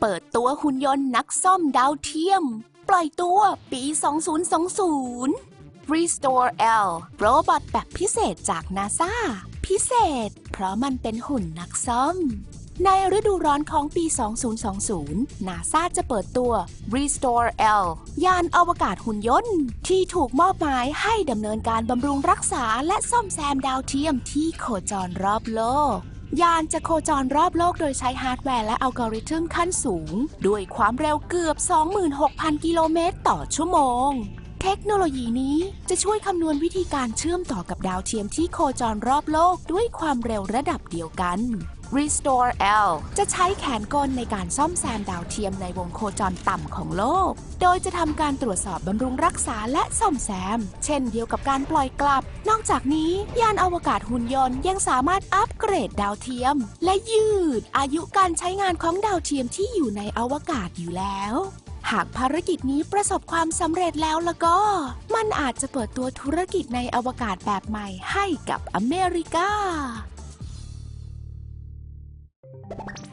เปิดตัวหุ่นยนต์นักซ่อมดาวเทียม ปล่อยตัวปี 2020 Restore L โรบอทแบบพิเศษจากนาซาพิเศษ เพราะมันเป็นหุ่นนักซ่อม ในฤดูร้อนของปี 2020 นาซาจะเปิดตัว Restore L ยานอวกาศหุ่นยนต์ ที่ถูกมอบหมายให้ดำเนินการบำรุงรักษาและซ่อมแซมดาวเทียมที่โคจรรอบโลก ยานจะโคจรรอบโลกโดยใช้ฮาร์ดแวร์และอัลกอริทึมขั้นสูง ด้วยความเร็วเกือบ 26,000 กิโลเมตรต่อชั่วโมง เทคโนโลยีนี้จะช่วยคำนวณวิธีการเชื่อมต่อกับดาวเทียมที่โคจรรอบโลกด้วยความเร็วระดับเดียวกัน Restore L จะใช้แขนกลในการซ่อมแซมดาวเทียมในวงโคจรต่ำของโลก โดยจะทำการตรวจสอบบำรุงรักษาและซ่อมแซม เช่นเดียวกับการปล่อยกลับ นอกจากนี้ ยานอวกาศหุ่นยนต์ยังสามารถอัปเกรดดาวเทียม และยืด อายุการใช้งานของดาวเทียมที่อยู่ในอวกาศอยู่แล้วหากภารกิจนี้ประสบความสำเร็จแล้วแล้วก็ มันอาจจะเปิดตัวธุรกิจในอวกาศแบบใหม่ให้กับอเมริกา you